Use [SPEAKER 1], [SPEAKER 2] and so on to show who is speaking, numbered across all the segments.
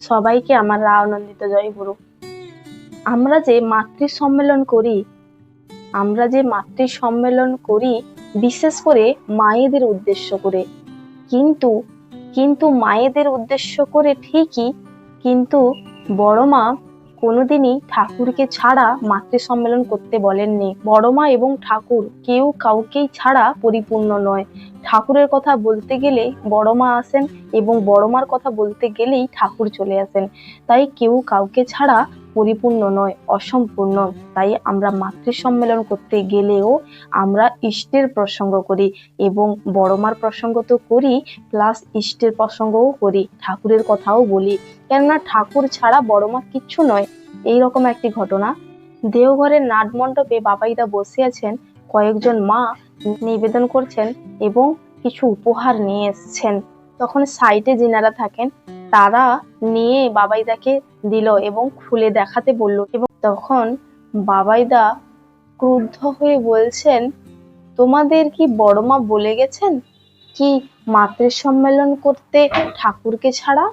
[SPEAKER 1] সবাইকে আমার আনন্দিত জয় গুরু। আমরা যে মাতৃ সম্মেলন করি, আমরা যে মাতৃ সম্মেলন করি বিশেষ করে মায়েদের উদ্দেশ্য করে। কিন্তু কিন্তু মায়েদের উদ্দেশ্য করে ঠিকই, কিন্তু বড় মা কোনোদিনই ঠাকুরকে ছাড়া মাতৃ সম্মেলন করতে বলেননি। বড়মা এবং ঠাকুর কেউ কাউকেই ছাড়া পরিপূর্ণ নয়। ঠাকুরের কথা বলতে গেলে বড় মা আসেন এবং বড় মার কথা বলতে গেলেই ঠাকুর চলে আসেন। তাই কেউ কাউকে ছাড়া পরিপূর্ণ নয়, অসম্পূর্ণ। তাই আমরা মাতৃ সম্মেলন করতে গেলেও আমরা ইষ্টের প্রসঙ্গ করি এবং বড় মার প্রসঙ্গ তো করি প্লাস ইষ্টের প্রসঙ্গও করি, ঠাকুরের কথাও বলি। কেননা ঠাকুর ছাড়া বড় মা কিচ্ছু নয়। এই রকম একটি ঘটনা। দেওঘরের নাট মণ্ডপে বাবাইদা বসে আছেন, কয়েকজন মা নিবেদন করছেন এবং কিছু উপহার নিয়ে এসছেন। তখন সাইডে যিনারা থাকেন, তারা নিয়ে বাবাইদাকে দিল এবং খুলে দেখাতে বলল। এবং তখন বাবাইদা ক্রুদ্ধ হয়ে বলছেন, তোমাদের কি বড় মা বলে গেছেন? কি মাতৃ সম্মেলন করতে ঠাকুরকে ছাড়া?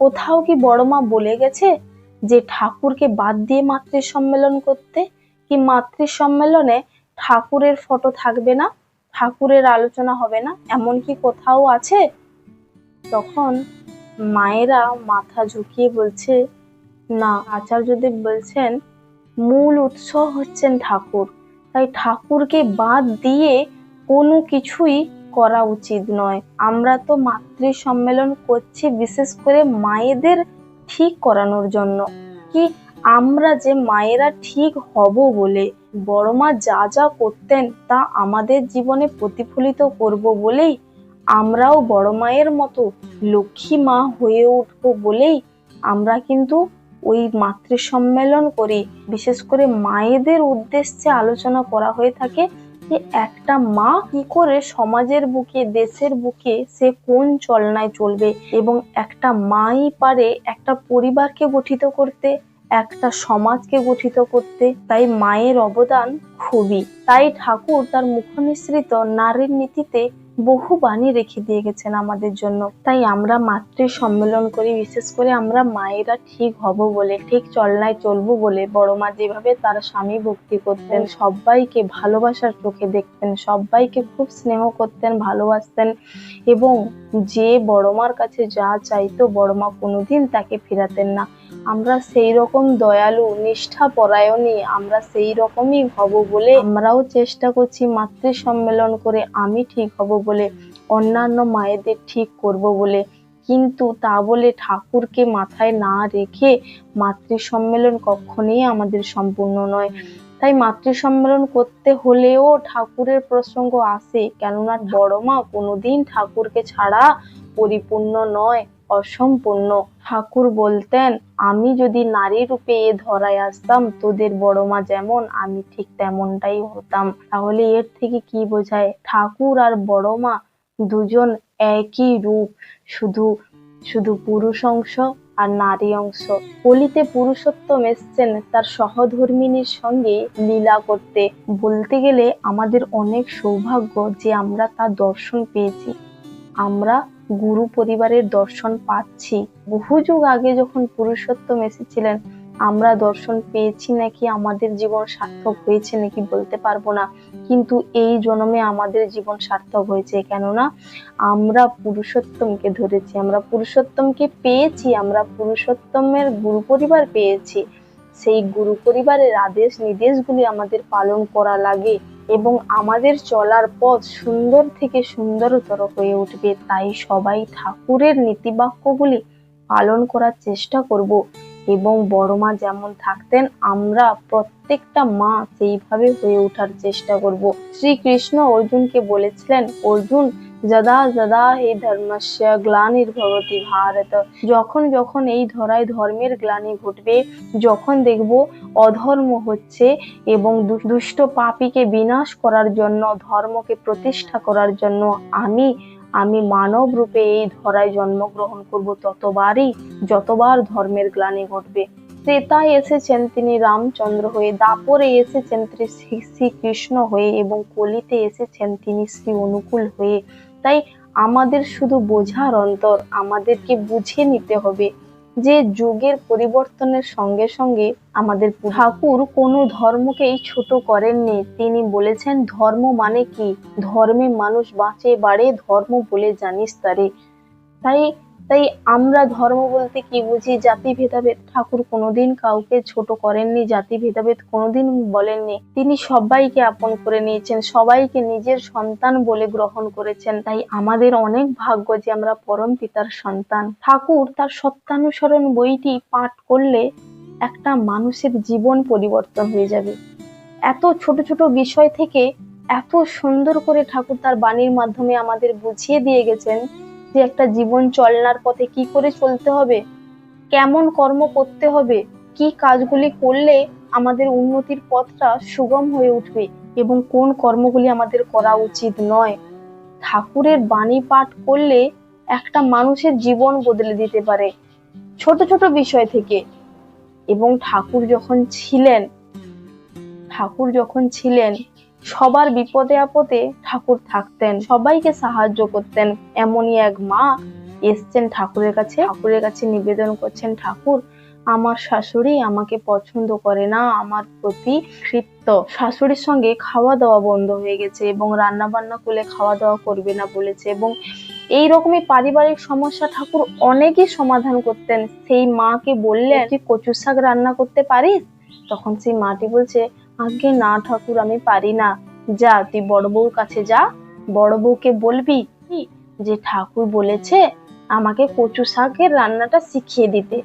[SPEAKER 1] কোথাও কি বড় মা বলে গেছে যে ঠাকুরকে বাদ দিয়ে মাতৃ সম্মেলন করতে? কি মাতৃ সম্মেলনে ঠাকুরের ফটো থাকবে না? ঠাকুরের আলোচনা হবে না? এমন কি কোথাও আছে তখন মায়েরা মাথা ঝুঁকিয়ে বলছে, না, আচার্যদেব বলছেন, মূল উৎস হচ্ছেন ঠাকুর। তাই ঠাকুরকে বাদ দিয়ে কোনো কিছুই করা উচিত নয়। আমরা তো মাতৃ সম্মেলন করছি বিশেষ করে মায়েদের ঠিক করানোর জন্য। কি আমরা যে মায়েরা ঠিক হব বলে, বড় মা যা যা করতেন তা আমাদের জীবনে প্রতিফলিত করব বলেই আমরাও বড় মায়ের মতো লক্ষ্মী মা হয়ে উঠবো বলেই আমরা কিন্তু ওই মাতৃ সম্মেলন করি, বিশেষ করে মায়েদের উদ্দেশ্যে আলোচনা করা হয়ে থাকে যে একটা মা কি করে সমাজের বুকে, দেশের বুকে সে কোন চলনায় চলবে এবং একটা মাই পারে একটা পরিবারকে গঠিত করতে, একটা সমাজকে গঠিত করতে। তাই মায়ের অবদান খুবই। তাই ঠাকুর তার মুখনিসৃত নারীর নীতিতে বহু বাণী রেখে দিয়ে গেছেন আমাদের জন্য। তাই আমরা মাতৃ সম্মেলন করি বিশেষ করে আমরা মায়েরা ঠিক হব বলে ঠিক চলনায় চলবো বলে বড় মা যেভাবে তার স্বামী ভক্তি করতেন সবাইকে ভালোবাসার চোখে দেখতেন সবাইকে খুব স্নেহ করতেন ভালোবাসতেন এবং যে বড় মার কাছে যা চাইতো বড় মা কোনোদিন তাকে ফেরাতেন না। আমরা সেই রকম দয়ালু নিষ্ঠা পরায়ণী আমরা সেই রকমই হব বলে আমরাও চেষ্টা করছি মাতৃ সম্মেলন করে আমি ঠিক হব বলে, অন্যান্য মায়েদের ঠিক করব বলে। কিন্তু তা বলে ঠাকুরকে মাথায় না রেখে মাতৃ সম্মেলন কখনোই আমাদের সম্পূর্ণ নয়। তাই মাতৃ সম্মেলন করতে হলেও ঠাকুরের প্রসঙ্গ আসে, কেননা বড় মা কোনোদিন ঠাকুরকে ছাড়া পরিপূর্ণ নয়। অসম্পূর্ণ। ঠাকুর বলতেন, আমি যদি নারী রূপে এ ধরায় আসতাম, তোদের বড় মা যেমন, আমি ঠিক তেমনটাই হতাম। তাহলে এর থেকে কি বোঝায়? ঠাকুর আর বড় মা দুজন একই রূপ, শুধু শুধু পুরুষ অংশ আর নারী অংশ। কলিতে পুরুষোত্তম এসছেন তার সহধর্মিনীর সঙ্গে লীলা করতে। বলতে গেলে আমাদের অনেক সৌভাগ্য যে আমরা তার দর্শন পেয়েছি। আমরা গুরু পরিবারের দর্শন পাচ্ছি। বহু যুগ আগে যখন পুরুষোত্তম এসেছিলেন, আমরা দর্শন পেয়েছি নাকি আমাদের জীবন সার্থক হয়েছে নাকি বলতে পারব না। কিন্তু এই জন্মে আমাদের জীবন সার্থক হয়েছে, কেননা আমরা পুরুষোত্তমকে ধরেছি, আমরা পুরুষোত্তমকে পেয়েছি, আমরা পুরুষোত্তমের গুরু পরিবার পেয়েছি। সেই গুরু পরিবারের আদেশ নির্দেশগুলি আমাদের পালন করা লাগে। এবং আমাদের চলার পথ সুন্দর থেকে সুন্দরতর হয়ে উঠবে, তাই সবাই ঠাকুরের নীতিবাক্যগুলি পালন করার চেষ্টা করব। এবং বড় মা যেমন থাকতেন, আমরা প্রত্যেকটা মা সেইভাবে হয়ে ওঠার চেষ্টা করব। শ্রীকৃষ্ণ অর্জুনকে বলেছিলেন, অর্জুন যদা যদা হে ধর্মস্য গ্লানির্ভবতি ভারত যখন যখন এই ধরায় ধর্মের গ্লানি ঘটবে, যখন দেখব অধর্ম হচ্ছে এবং দুষ্ট পাপীকে বিনাশ করার জন্য, ধর্মকে প্রতিষ্ঠা করার জন্য আমি আমি মানব রূপে এই ধরায় জন্মগ্রহণ করব, ততবারই যতবার ধর্মের গ্লানি ঘটবে। ত্রেতায় এসেছেন তিনি রামচন্দ্র হয়ে, দাপরে এসেছেন তিনি শ্রী, শ্রীকৃষ্ণ হয়ে এবং কলিতে এসেছেন তিনি শ্রী অনুকূল হয়ে। তাই আমাদের শুধু বোঝার অন্তর আমাদেরকে বুঝে নিতে হবে যে যুগের পরিবর্তনের সঙ্গে সঙ্গে আমাদের ঠাকুর কোনো ধর্মকেই ছোট করেননি। তিনি বলেছেন, ধর্ম মানে কি? ধর্মে মানুষ বাঁচে বাড়ে, ধর্ম বলে জানিস তারে। তাই তাই আমরা ধর্ম বলতে কি বুঝি? জাতি ভেদাভেদ ঠাকুর কোনোদিন কাউকে ছোট করেননি জাতি ভেদাভেদ কোনোদিন বলেননি। তিনি সবাইকে আপন করে নিয়েছেন, সবাইকে নিজের সন্তান বলে গ্রহণ করেছেন। তাই আমাদের অনেক ভাগ্য যে আমরা পরম পিতার সন্তান। ঠাকুর তার সত্যানুসরণ বইটি পাঠ করলে একটা মানুষের জীবন পরিবর্তন হয়ে যাবে। এত ছোট ছোট বিষয় থেকে এত সুন্দর করে ঠাকুর তার বাণীর মাধ্যমে আমাদের বুঝিয়ে দিয়ে গেছেন। যে একটা জীবন চলনার পথে কি করে চলতে হবে? কেমন কর্ম করতে হবে? কি কাজগুলি করলে আমাদের উন্নতির পথটা সুগম হয়ে উঠবে? এবং কোন কর্মগুলি আমাদের করা উচিত নয়? ঠাকুরের বাণী পাঠ করলে একটা মানুষের জীবন বদলে দিতে পারে। ছোট ছোট বিষয় থেকে। এবং ঠাকুর যখন ছিলেন, ঠাকুর যখন ছিলেন সবার বিপদে আপদে ঠাকুর থাকতেন, সবাইকে সাহায্য করতেন। এমনই এক মা এসছেন ঠাকুরের কাছে ঠাকুরের কাছে নিবেদন করছেন, ঠাকুর, আমার শাশুড়ি আমাকে পছন্দ করে না, আমার প্রতি ক্ষিপ্ত শাশুড়ির সঙ্গে খাওয়া দাওয়া বন্ধ হয়ে গেছে এবং রান্না বান্না করলে খাওয়া দাওয়া করবে না, বলেছে এবং এই রকমই পারিবারিক সমস্যা ঠাকুর অনেকই সমাধান করতেন। সেই মাকে বললেন, তুই কচু শাক রান্না করতে পারিস? তখন সেই মাটি বলছে আগে না ঠাকুর আমি পারি না। যা, তুই বড় বউর কাছে যা, বড় বউকে বলবি কি? যে ঠাকুর বলেছে আমাকে কচু শাকের রান্নাটা শিখিয়ে দিতে।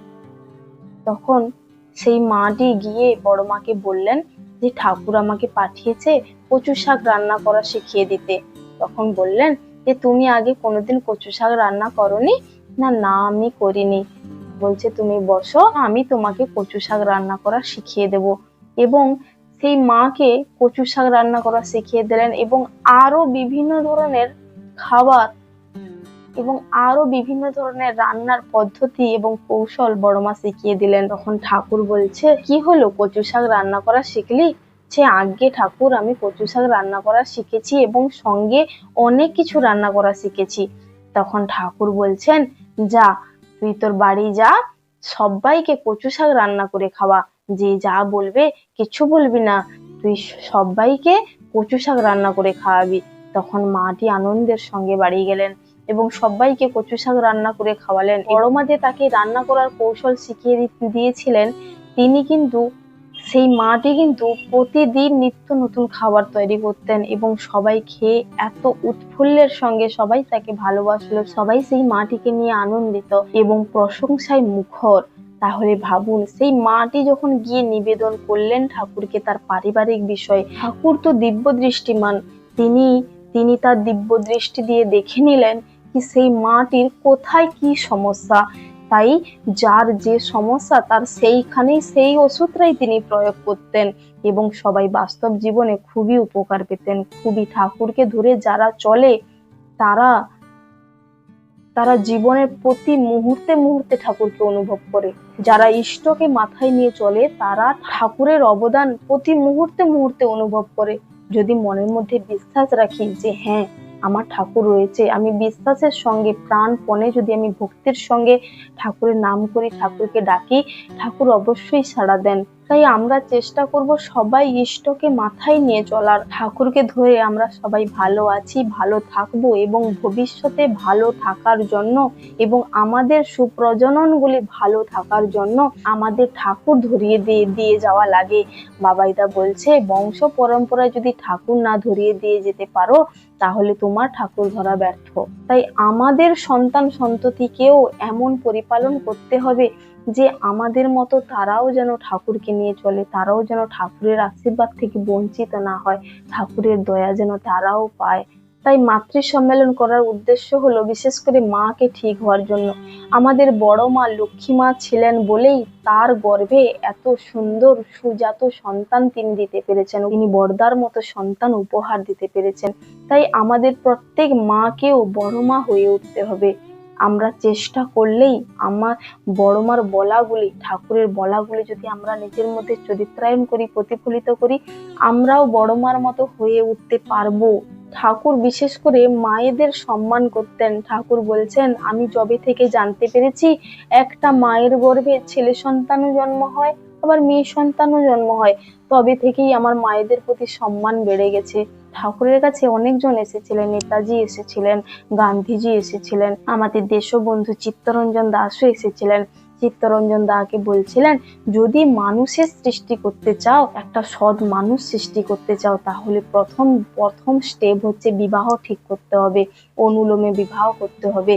[SPEAKER 1] তখন সেই মাটি গিয়ে বড় মাকে বললেন যে ঠাকুর আমাকে পাঠিয়েছে কচু শাক রান্না করা শিখিয়ে দিতে। তখন বললেন যে তুমি আগে কোনোদিন কচু শাক রান্না করনি? না না, আমি করিনি। বলছে, তুমি বসো, আমি তোমাকে কচু শাক রান্না করা শিখিয়ে দেব। এবং সেই মাকে কচু শাক রান্না করা শিখিয়ে দিলেন এবং আরও বিভিন্ন ধরনের খাবার এবং আরও বিভিন্ন ধরনের রান্নার পদ্ধতি এবং কৌশল বড় মা শিখিয়ে দিলেন। তখন ঠাকুর বলছে, কি হলো? কচু শাক রান্না করা শিখলি? সে আগে ঠাকুর আমি কচু শাক রান্না করা শিখেছি এবং সঙ্গে অনেক কিছু রান্না করা শিখেছি। তখন ঠাকুর বলছেন, যা, তুই তোর বাড়ি যা, সবাইকে কচু শাক রান্না করে খাওয়া। যে যা বলবে কিছু বলবি না। তুই সবাইকে কচু শাক রান্না করে খাওয়াবি। তখন মাটি আনন্দের সঙ্গে বাড়ি গেলেন এবং সবাইকে কচু শাক রান্না করে খাওয়ালেন। বড় মা যে তাকে রান্না করার কৌশল শিখিয়ে দিয়েছিলেন তিনি কিন্তু সেই মাটি কিন্তু প্রতিদিন নিত্য নতুন খাবার তৈরি করতেন এবং সবাই খেয়ে এত উৎফুল্লের সঙ্গে সবাই তাকে ভালোবাসলো। সবাই সেই মাটিকে নিয়ে আনন্দিত এবং প্রশংসায় মুখর। তাহলে ভাবুন, সেই মাটি যখন গিয়ে নিবেদন করলেন ঠাকুরকে তার পারিবারিক বিষয়, ঠাকুর তো দিব্য দৃষ্টিমান। তিনি তিনি তার দিব্য দৃষ্টি দিয়ে দেখে নিলেন কি সেই মাটির কোথায় কি সমস্যা। তাই যার যে সমস্যা, তার সেইখানেই সেই ওষুধটাই তিনি প্রয়োগ করতেন এবং সবাই বাস্তব জীবনে খুবই উপকার পেতেন। খুবই ঠাকুরকে ধরে যারা চলে, তারা তারা জীবনের প্রতি মুহূর্তে মুহূর্তে ঠাকুরকে অনুভব করে। যারা ইষ্টকে মাথায় নিয়ে চলে, তারা ঠাকুরের অবদান প্রতি মুহূর্তে মুহূর্তে অনুভব করে। যদি মনের মধ্যে বিশ্বাস রাখি যে হ্যাঁ আমার ঠাকুর রয়েছে, আমি বিশ্বাসের সঙ্গে, প্রাণপণে যদি আমি ভক্তির সঙ্গে ঠাকুরের নাম করি ঠাকুরকে ডাকি, ঠাকুর অবশ্যই সাড়া দেন। তাই আমরা চেষ্টা করব সবাই ইষ্টকে মাথায় নিয়ে চলার। ঠাকুরকে ধরে আমরা সবাই ভালো আছি, ভালো থাকব এবং ভবিষ্যতে ভালো থাকার জন্য এবং আমাদের সুপ্রজননগুলি ভালো থাকার জন্য আমাদের ঠাকুর ধরিয়ে দিয়ে দিয়ে যাওয়া লাগে। বাবাইদা বলছে, বংশ পরম্পরায় যদি ঠাকুর না ধরিয়ে দিয়ে যেতে পারো তাহলে তোমার ঠাকুর ধরা ব্যর্থ। তাই আমাদের সন্তান সন্ততিকেও এমন পরিপালন করতে হবে যে আমাদের মতো তারাও যেন ঠাকুরকে নিয়ে চলে, তারাও যেন ঠাকুরের আশীর্বাদ থেকে বঞ্চিত না হয়, ঠাকুরের দয়া যেন তারাও পায়। তাই মাতৃ সম্মেলন করার উদ্দেশ্য হলো বিশেষ করে মাকে ঠিক হওয়ার জন্য। আমাদের বড় মা লক্ষ্মী মা ছিলেন বলেই তার গর্ভে এত সুন্দর সুজাত সন্তান তিনি দিতে পেরেছেন। তিনি বর্দার মতো সন্তান উপহার দিতে পেরেছেন। তাই আমাদের প্রত্যেক মাকেও বড় মা হয়ে উঠতে হবে। আমরা চেষ্টা করলেই আমার বড় মার বলাগুলি, ঠাকুরের বলাগুলি যদি আমরা নিজের মধ্যে চরিত্রায়ন করি, প্রতিফলিত করি, আমরাও বড় মার মতো হয়ে উঠতে পারব। ঠাকুর বিশেষ করে মায়েদের সম্মান করতেন। ঠাকুর বলছেন, আমি যবে থেকে জানতে পেরেছি, একটা মায়ের গর্ভে ছেলে সন্তানও জন্ম হয়, আবার মেয়ে সন্তানও জন্ম হয়। তবে থেকেই আমার মায়েদের প্রতি সম্মান বেড়ে গেছে। ঠাকুরের কাছে অনেকজন এসেছিলেন, নেতাজি এসেছিলেন, গান্ধীজি এসেছিলেন, আমাদের দেশবন্ধু চিত্তরঞ্জন দাসও এসেছিলেন। চিত্তরঞ্জন দাকে বলছিলেন, যদি মানুষের সৃষ্টি করতে চাও, একটা সৎ মানুষ সৃষ্টি করতে চাও, তাহলে প্রথম প্রথম স্টেপ হচ্ছে বিবাহ ঠিক করতে হবে, অনুলোমে বিবাহ করতে হবে।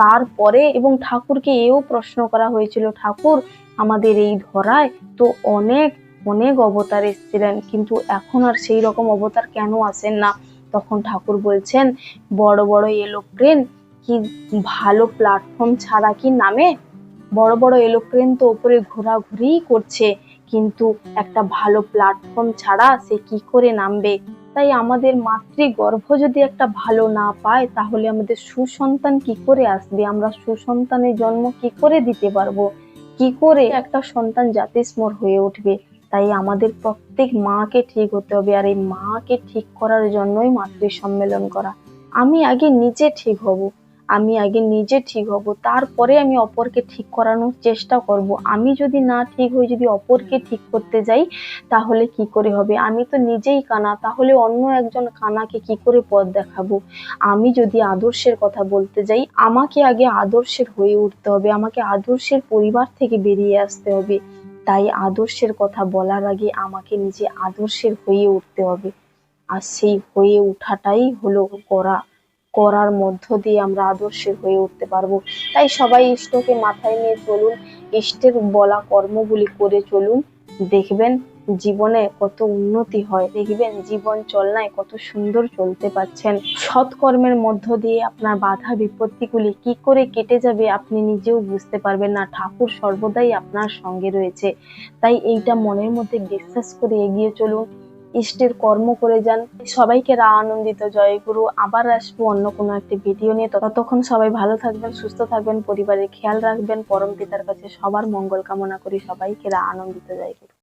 [SPEAKER 1] তারপরে এবং ঠাকুরকে এও প্রশ্ন করা হয়েছিল, ঠাকুর, আমাদের এই ধরায় তো অনেক অনেক অবতার এসেছিলেন, কিন্তু এখন আর সেই রকম অবতার কেন আসেন না? তখন ঠাকুর বলছেন, বড় বড় এলোপ্লেন কি ভালো প্ল্যাটফর্ম ছাড়া কি নামে? বড় বড় এলোপ্লেন তো ওপরে ঘোরাঘুরি করছে, কিন্তু একটা ভালো প্ল্যাটফর্ম ছাড়া সে কি করে নামবে? তাই আমাদের মাতৃগর্ভ যদি একটা ভালো না পায়, তাহলে আমাদের সুসন্তান কি করে আসবে? আমরা সুসন্তানের জন্ম কি করে দিতে পারব? কি করে একটা সন্তান জাতিস্মর হয়ে উঠবে? তাই আমাদের প্রত্যেক মাকে ঠিক হতে হবে, আর এই মাকে ঠিক করার জন্যই মাতৃ সম্মেলন করা। আমি আগে নিজে ঠিক হব। আমি আগে নিজে ঠিক হব, তারপরে আমি অপরকে ঠিক করানোর চেষ্টা করব। আমি যদি না ঠিক হই, যদি অপরকে ঠিক করতে যাই, তাহলে কি করে হবে? আমি তো নিজেই কানা, তাহলে অন্য একজন কানাকে কি করে পথ দেখাবো? আমি যদি আদর্শের কথা বলতে যাই, আমাকে আগে আদর্শের হয়ে উঠতে হবে, আমাকে আদর্শের পরিবার থেকে বেরিয়ে আসতে হবে। তাই আদর্শের কথা বলার আগে আমাকে নিজে আদর্শের হয়ে উঠতে হবে। আর সেই হয়ে ওঠাটাই হলো করা। করার মধ্য দিয়ে আমরা আদর্শের হয়ে উঠতে পারব। তাই সবাই ইষ্টকে মাথায় নিয়ে চলুন, ইষ্টের বলা কর্মগুলি করে চলুন। দেখবেন জীবনে কত উন্নতি হয়, দেখবেন জীবন চলনায় কত সুন্দর চলতে পারছেন। সৎকর্মের মধ্য দিয়ে আপনার বাধা বিপত্তিগুলি কি করে কেটে যাবে আপনি নিজেও বুঝতে পারবেন না, ঠাকুর সর্বদাই আপনার সঙ্গে রয়েছে। তাই এইটা মনের মধ্যে বিশ্বাস করে এগিয়ে চলুন। ইষ্টের কর্ম করে যান। সবাইকে রা আনন্দিত জয়গুরু আবার আসব অন্য কোনো একটি ভিডিও নিয়ে। ততক্ষণ সবাই ভালো থাকবেন, সুস্থ থাকবেন, পরিবারের খেয়াল রাখবেন। পরম পিতার কাছে সবার মঙ্গল কামনা করি। সবাইকে রা আনন্দিত জয়গুরু